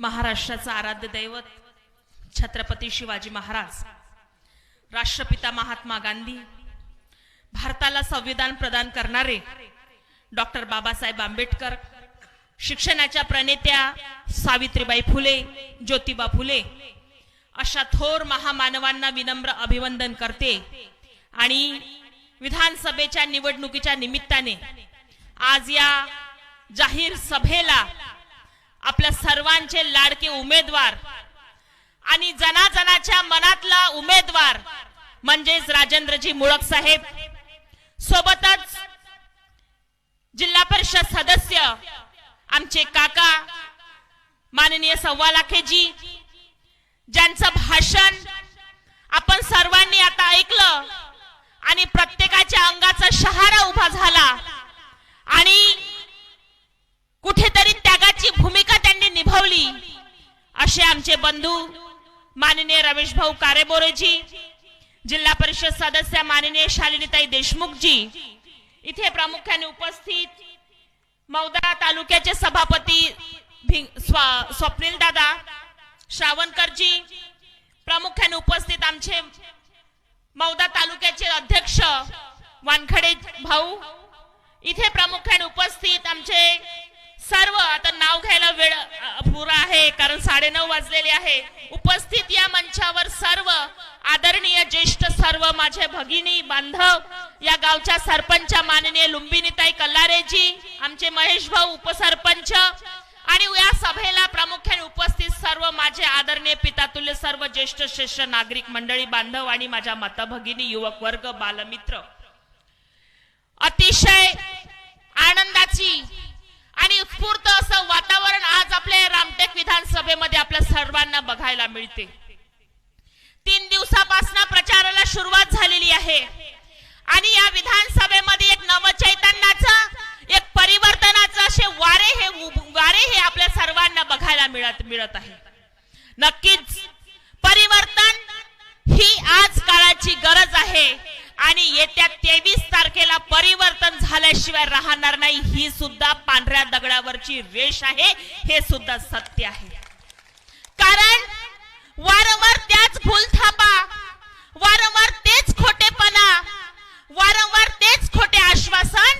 महाराष्ट्राचं आराध्य दैवत छत्रपती शिवाजी महाराज राष्ट्रपिता महात्मा गांधी भारताला संविधान प्रदान करणारे डॉक्टर बाबासाहेब आंबेडकर शिक्षणाच्या प्रणेत्या सावित्रीबाई फुले ज्योतिबा फुले अशा थोर महामानवांना विनम्र अभिवंदन करते आणि विधानसभेच्या निवडणुकीच्या निमित्ताने आज या जाहीर सभेला आपल्या सर्वांचे लाडके उमेदवार आणि जनाजनाच्या मनातला उमेदवार म्हणजेच राजेंद्रजी मुळक साहेब. सोबतच जिल्हा परिषद सदस्य आमचे काका माननीय सव्वा लाखेजी ज्यांचं भाषण आपण सर्वांनी आता ऐकलं आणि प्रत्येक अंगाचा शहारा उभा झाला आणि कुठेतरी त्यागाची भूमिका त्यांनी निभावली असे आमचे बंधू माननीय रमेश भाऊ कारेबोरेजी जिल्हा परिषद सदस्य माननीय शालिनीताई देशमुखजी इथे प्रामुख्याने उपस्थित मौदा तालुक्याचे सभापती स्वप्नील दादा श्रावणकरजी प्रामुख्याने उपस्थित आमचे मौदा तालुक्याचे अध्यक्ष वानखडे भाऊ इथे प्रामुख्याने उपस्थित आमचे सर्व आता नाव घ्यायला वेळ पुरा आहे कारण साडेनऊ वाजलेले आहे. उपस्थित या मंचावर सर्व आदरणीय ज्येष्ठ सर्व माझे भगिनी बांधव या गावच्या सरपंच माननीय लुंबिनीताई कल्लारेजी आमचे महेश भाऊ उपसरपंच आणि या सभेला प्रामुख्याने उपस्थित सर्व माझे आदरणीय पितातुल्य सर्व ज्येष्ठ श्रेष्ठ नागरिक मंडळी बांधव आणि माझ्या माता भगिनी युवक वर्ग बालमित्र. अतिशय आनंदाची आणि उत्स्फूर्त असं वातावरण आज आपल्या रामटेक विधानसभेमध्ये आपल्या सर्वांना बघायला मिळते. तीन दिवसापासून प्रचाराला सुरुवात झालेली आहे. आणि या विधानसभेमध्ये एक नवचैतन्याचं एक परिवर्तनाचं असे वारे हे वारे हे आपल्या सर्वांना बघायला मिळत मिळत आहे. नक्कीच परिवर्तन ही आज काळाची गरज आहे. आणि येत्या तेवीस तारखेला परिवर्तन झाल्याशिवाय राहणार नाही. ही सुद्धा पांढऱ्या दगडावरची रेष आहे. हे सुद्धा सत्य आहे. कारण वारंवार त्याच भूलथापा वारंवार तेच खोटेपणा वारंवार तेच खोटे आश्वासन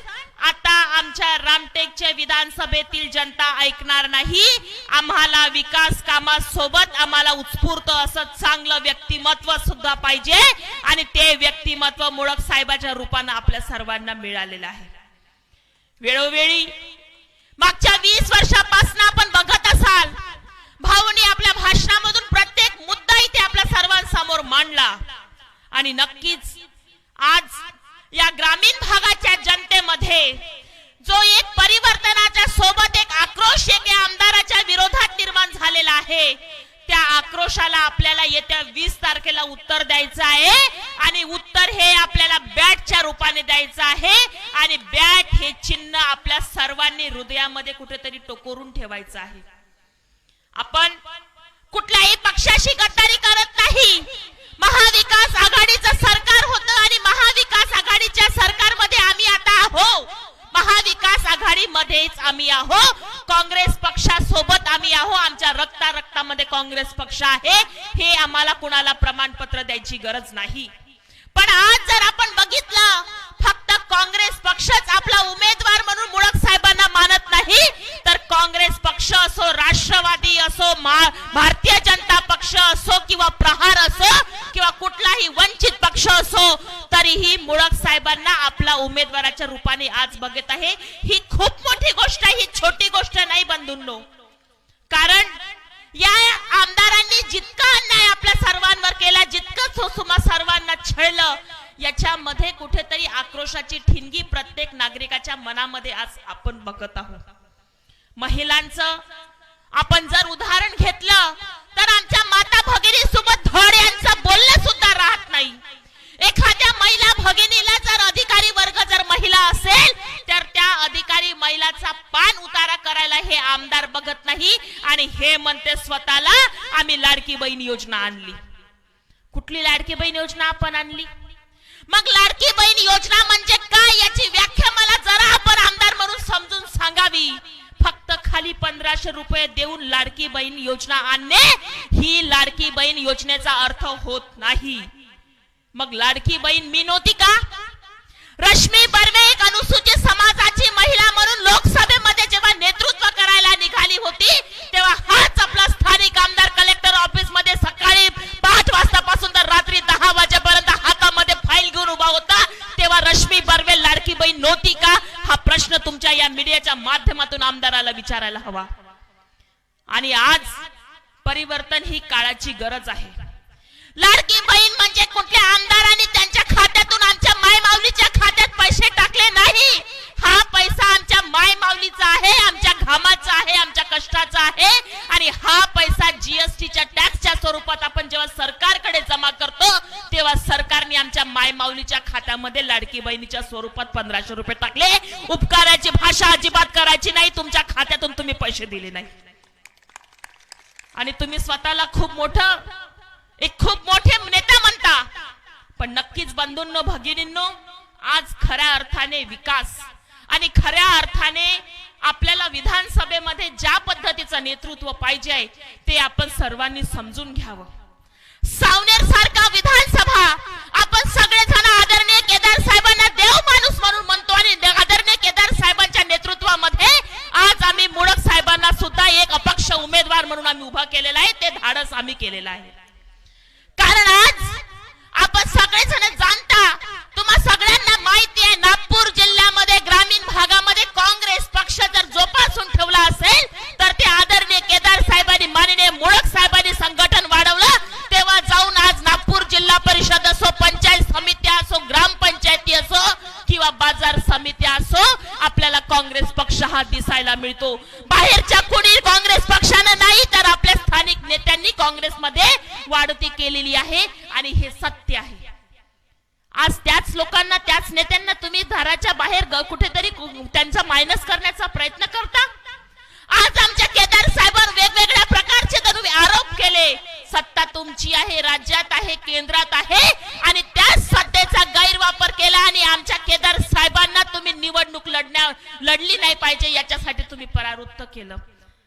आता आमच्या रामटेकच्या विधानसभेतील जनता ऐकणार नाही. आम्हाला विकास कामासोबत आम्हाला उत्स्फूर्त असं चांगलं व्यक्तिमत्व सुद्धा पाहिजे आणि ते व्यक्तिमत्व मुळक साहेबाच्या रूपानं आपल्या सर्वांना मिळालेलं आहे. वेळोवेळी मागच्या वीस वर्षापासून आपण बघत असाल भाऊनी आपल्या भाषणामधून प्रत्येक मुद्दा इथे आपल्या सर्वांसमोर मांडला आणि नक्की सर्वांनी हृदयामध्ये कुठेतरी टोकोरून ठेवायचं आहे. आपण कुठल्याही पक्षाशी गद्दारी करत नाही. महाविकास आघाडीचं सरकार होतं आणि महाविकास आघाडीच्या सरकारमध्ये आम्ही आता आहो. महाविकास आघाडीमध्येच आम्ही आहो. काँग्रेस पक्षासोबत आम्ही आहो. आमच्या रक्ता रक्तामध्ये काँग्रेस पक्ष आहे. हे आम्हाला कुणाला प्रमाणपत्र द्यायची गरज नाही. पण आज जर आपण बघितलं फक्त काँग्रेस पक्षच आपला उमेदवार म्हणून मुळक साहेब मानत नाही तर काँग्रेस पक्ष असो राष्ट्रवादी असो भारतीय जनता पक्ष असो किंवा प्रहार असो किंवा कुठलाही वंचित पक्ष असो तरीही मुळक साहेबांना आपला उमेदवाराच्या रूपाने आज बघत आहे. ही खूप मोठी गोष्ट आहे ही छोटी गोष्ट नाही बंधूंनो. कारण या आमदार आक्रोशाची ठिणगी प्रत्येक नागरिकाच्या मनामध्ये आज आपण बघत आहोत. महिलांचं आपण जर उदाहरण घेतलं तर आमच्या माता भगिनी सोबत धड यांचं बोलणं सुद्धा राहत नाही. एखाद्या महिला भगिनीला जर अधिकारी वर्ग जर महिला असेल तर त्या अधिकारी महिलाचा पान उतारा करायला हे आमदार बघत नाही आणि हे म्हणते स्वतःला आम्ही लाडकी बहीण योजना आणली. कुठली लाडकी बहीण योजना आपण आणली? मग लाडकी बहीण योजना म्हणजे काय याची व्याख्या मला जरा आपण आमदार म्हणून समजून सांगावी. फक्त खाली पंधराशे रुपये देऊन लाडकी बहीण योजना आणणे ही लाडकी बहीण योजनेचा अर्थ होत नाही. मग लाडकी बहीण मी नव्हती का? हवा. आणि आज परिवर्तन ही काळाची गरज आहे. लाडकी बहीण म्हणजे कुठल्या आमदारांनी त्यांच्या खात्यातून आमच्या माय माऊलीच्या खात्यात पैसे टाकले नाही? हा पैसा आमच्या माय माऊलीचा आहे आमच्या घामाचा आहे आमच्या कष्टाचा आहे. आणि हा पैसा जीएसटीच्या टॅक्सच्या स्वरूपात आपण जेव्हा सरकारकडे जमा करतो सरकारने आमच्या माय माऊलीच्या खात्यामध्ये लाडकी बहिणीच्या स्वरूपात पंधराशे रुपये टाकले. उपकाराची भाषा अजिबात करायची नाही. तुमच्या खात्यातून तुम्ही पैसे दिले नाही. आणि तुम्ही स्वतःला खूप मोठं एक खूप मोठे नेता म्हणता. पण नक्कीच बंधूंनो भगिनींनो आज खऱ्या अर्थाने विकास आणि खऱ्या अर्थाने आपल्याला विधानसभेमध्ये ज्या पद्धतीचं नेतृत्व पाहिजे आहे ते आपण सर्वांनी समजून घ्यावं. सावनेर सारखा विधानसभा. आपण सगळेजण आदरणीय केदार साहेबांना देव माणूस म्हणून म्हणतो आणि आदरणीय केदार साहेबांच्या नेतृत्वामध्ये आज आम्ही मुळक साहेबांना सुद्धा एक अपक्ष उमेदवार म्हणून आम्ही उभा केलेला आहे. ते धाडस आम्ही केलेलं आहे. काँग्रेस दिसायला मिळतो. बाहेरच्या कोणी काँग्रेस पक्षानं नाही तर आपल्या स्थानिक नेत्यांनी काँग्रेसमध्ये वाढती केलेली आहे आणि हे सत्य आहे. आज त्याच लोकांना त्याच नेत्यांना तुम्ही घराच्या बाहेर कुठेतरी त्यांचा मायनस करण्याचा प्रयत्न करता. आज आमच्या केदार साहेबांवर वेगवेगळ्या प्रकारचे तर आरोप केले. सत्ता तुमची आहे राज्यात आहे केंद्रात आहे आणि त्या त्याचा गैरवापर केला आणि आमच्या केदार साहेबांना तुम्ही निवडणूक लढण्या लढली नाही पाहिजे याच्यासाठी तुम्ही परावृत्त केलं.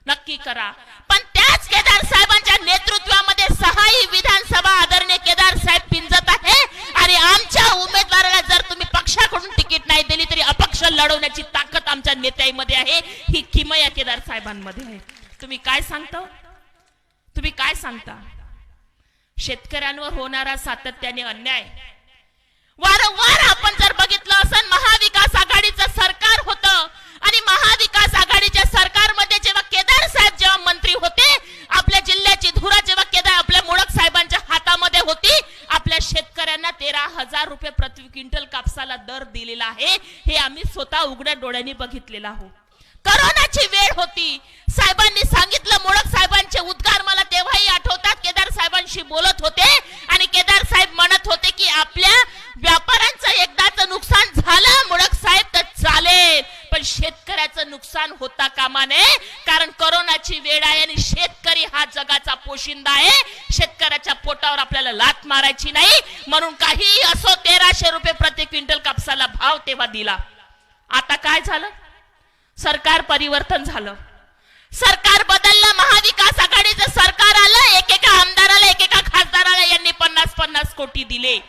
नक्की करा. पण त्याच केदार साहेबांच्या नेतृत्वामध्ये सहाही विधानसभा आदरणीय केदार साहेब पिंजत आहे. आणि आमच्या उमेदवाराला जर तुम्ही पक्षाकडून तिकीट नाही दिली तरी अपक्ष लढवण्याची ताकद आमच्या नेत्यामध्ये आहे. ही किमया केदार साहेबांमध्ये आहे. तुम्ही काय सांगता? तुम्ही काय सांगता? शेतकऱ्यांवर होणारा सातत्याने अन्याय वारंवार आपण जर बघितलं असेल महाविकास आघाडीचं सरकार होतं. आणि महाविकास आघाडीच्या सरकारमध्ये जेव्हा केदार साहेब जेव्हा मंत्री होते आपल्या जिल्ह्याची धुरा जेव्हा केदार आपल्या मुळक साहेबांच्या हातामध्ये होती आपल्या शेतकऱ्यांना तेरा हजार रुपये प्रति क्विंटल कापसाला दर दिलेला आहे. हे आम्ही स्वतः उघड्या डोळ्यांनी बघितलेलं आहोत करोनाची वेळ होती. साहेबांनी सांगितलं मुळक साहेबांचे उद्गार मला तेव्हाही आठवतात. केदार साहेबांशी बोलत होते आणि केदार साहेब म्हणत होते की आपल्या व्यापाऱ्यांचं एकदाच नुकसान झालं मुळक साहेब तर चालेल. पण शेतकऱ्याचं नुकसान होता कामा नये कारण करोनाची वेळ आहे आणि शेतकरी हा जगाचा पोशिंदा आहे. शेतकऱ्याच्या पोटावर आपल्याला लात मारायची नाही. म्हणून काही असो तेराशे रुपये प्रति क्विंटल कापसाला भाव तेव्हा दिला. आता काय झालं? सरकार परिवर्तन झालं. सरकार बदललं महाविकास आघाडीचं सरकार आलं एकेका आमदाराला एकेका खासदाराला यांनी पन्नास पन्नास कोटी दिले.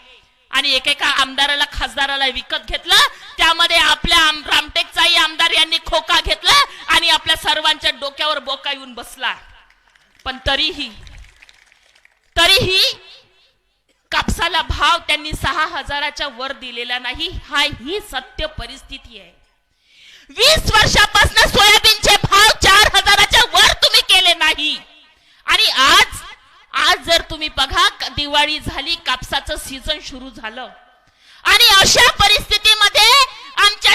आणि एकेका आमदाराला खासदाराला विकत घेतलं. त्यामध्ये आपल्या रामटेकचाही आमदार यांनी खोका घेतला आणि आपल्या सर्वांच्या डोक्यावर बोका येऊन बसला. पण तरीही तरीही कापसाला भाव त्यांनी सहा हजाराच्या वर दिलेला नाही. हा ही सत्य परिस्थिती आहे. वीस वर्षापासून सोयाबीनचे भाव चार हजाराच्या वर तुम्ही केले नाही. आणि आज आज जर तुम्ही बघा दिवाळी झाली कापसाचं सीझन सुरू झालं. आणि अशा परिस्थितीमध्ये आमच्या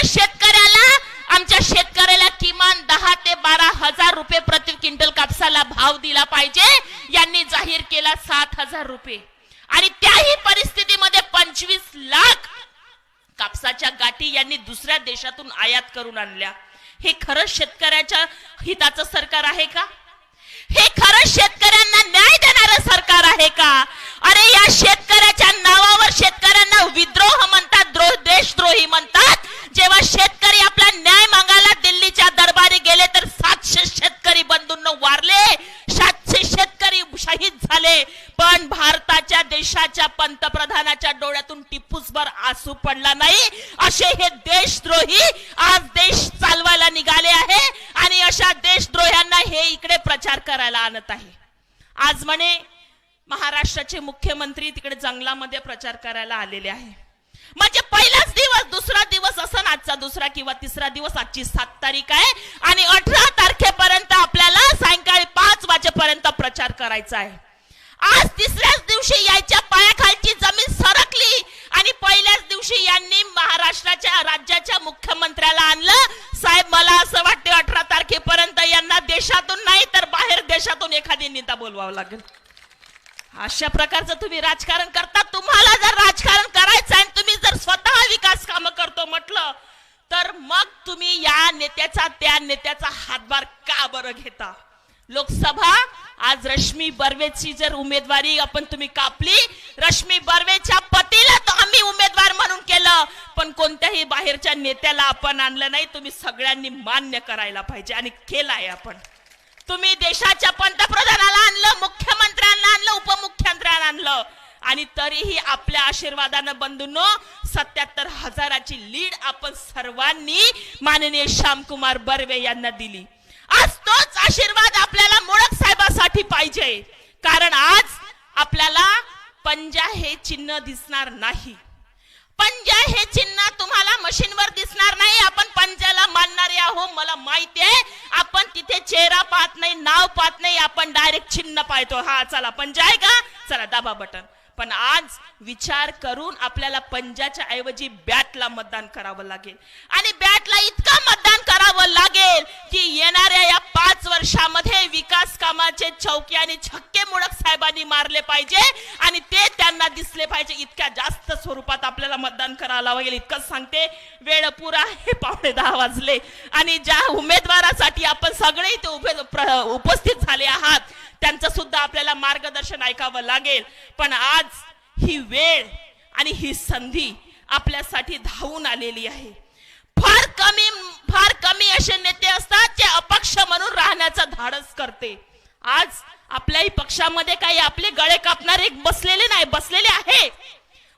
देशातून आयात करून आणल्या. हे खरंच शेतकऱ्याच्या हिताचं सरकार आहे का? हे खरंच शेतकऱ्यांना न्याय देणारं सरकार आहे का? अरे या शेतकऱ्याच्या नाव आज म्हणे महाराष्ट्राचे मुख्यमंत्री तिकडे जंगलामध्ये प्रचार करायला आलेले आहे. म्हणजे पहिलाच दिवस दुसरा दिवस असं आजचा दुसरा किंवा तिसरा दिवस आजची सात तारीख आहे. आणि अठरा तारखेपर्यंत आपल्याला सायंकाळी पाच वाजेपर्यंत प्रचार करायचा आहे. आज तिसऱ्याच दिवशी यायच्या पायाखालची जमीन सरकली आणि पहिल्याच दिवशी यांनी महाराष्ट्राच्या राज्याच्या मुख्यमंत्र्याला आणलं. साहेब मला बोलवावं लागेल. अशा प्रकारचं तुम्ही राजकारण करता. तुम्हाला जर राजकारण करायचं आणि तुम्ही जर स्वतः विकास काम करतो म्हटलं तर मग तुम्ही या नेत्याचा त्या नेत्याचा हातभार का बरं घेता? लोकसभा आज रश्मी बर्वेची जर उमेदवारी आपण तुम्ही कापली रश्मी बर्वेच्या पतीला तर आम्ही उमेदवार म्हणून केलं पण कोणत्याही बाहेरच्या नेत्याला आपण आणलं नाही. तुम्ही सगळ्यांनी मान्य करायला पाहिजे आणि केलाय आपण. तुम्ही देशाच्या पंतप्रधानाला आणलं मुख्यमंत्र्यांना आणलं उपमुख्यमंत्र्यांना आणलं. आणि तरीही आपल्या आशीर्वादानं बंधूंनो सत्याहत्तर हजाराची लीड आपण सर्वांनी माननीय श्यामकुमार बर्वे यांना दिली. आज तोच आशीर्वाद आपल्याला मुळक साहेबासाठी पाहिजे. कारण आज आपल्याला पंजा हे चिन्ह दिसणार नाही. पंजा हे चिन्ह तुम्हाला मशीनवर दिसणार नाही. आपण पंजाला मानणारे आहो मला माहिती आहे. आपण तिथे चेहरा पाहत नाही नाव पाहत नाही. आपण डायरेक्ट चिन्ह पाहतो. हा चला पंजा आहे का? चला दाबा बटन पण आज विचार करून आपल्याला पंजाच्या ऐवजी बॅटला मतदान करावं लागेल. आणि बॅटला इतकं मतदान करावं लागेल की येणाऱ्या या पाच कामाचे चौकी आणि छक्के मुळक साहेबांनी मारले पाहिजे आणि ते त्यांना दिसले पाहिजे. इतक्या जास्त स्वरूपात आपल्याला मतदान करायला लागेल. इतकंच सांगते वेळ पुरा हे पावणे दहा वाजले. आणि ज्या उमेदवारासाठी आपण सगळे इथे उभे उपस्थित झाले आहात त्यांचं सुद्धा आपल्याला मार्गदर्शन ऐकावं लागेल. पण आज ही वेळ आणि ही संधी आपल्यासाठी धावून आलेली आहे. फार कमी फार कमी असे नेते असतात जे अपक्ष म्हणून राहण्याचं धाडस करते. आज आपल्याही पक्षामध्ये काही आपले गळे कापणारे बसलेले नाही बसलेले आहे.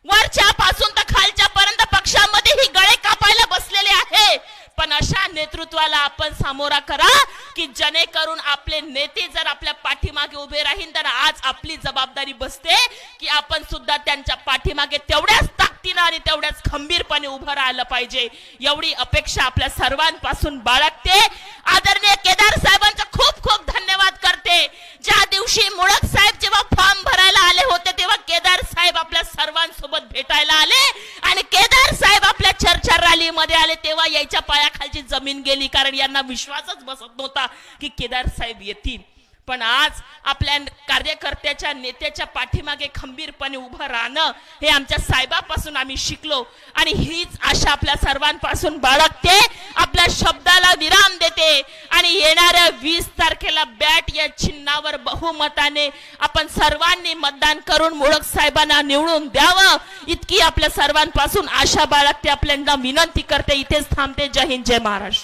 वरच्या पासून तर खालच्या पर्यंत पक्षामध्ये ही गळे कापायला बसलेले आहे. पण अशा नेतृत्वाला आपण सामोरा करा की जेणेकरून आपले नेते जर आपल्या पाठीमागे उभे राहील तर आज आपली जबाबदारी बसते की आपण सुद्धा त्यांच्या पाठीमागे तेवढ्याच ताकदीनं आणि तेवढ्याच खंबीरपणे उभं राहिलं पाहिजे. एवढी अपेक्षा आपल्या सर्वांपासून बाळगते. आदरणीय केदार साहेबांचा खूप खूप धन्यवाद. करते ज्या दिवशी मुळक साहेब जेव्हा फॉर्म भरायला आले होते तेव्हा केदार साहेब आपल्या सर्वांसोबत भेटायला आले. आणि केदार साहेब आपल्या चर्चा रॅलीमध्ये आले तेव्हा यायच्या पायाखालची जमीन गेली. कारण यांना विश्वासच बसत नव्हता की केदार साहेब येतील. पण आज आपल्या कार्यकर्त्याच्या नेत्याच्या पाठीमागे खंबीरपणे उभं राहणं हे आमच्या साहेबापासून आम्ही शिकलो. आणि हीच आशा आपल्या सर्वांपासून बाळगते आपल्या शब्दाला विराम देते. आणि येणाऱ्या वीस तारखेला बॅट या चिन्हावर बहुमताने आपण सर्वांनी मतदान करून मोळख साहेबांना निवडून द्यावं. इतकी आपल्या सर्वांपासून आशा बाळगते. आपल्याला विनंती करते. इथेच थांबते. जय हिंद जय महाराष्ट्र.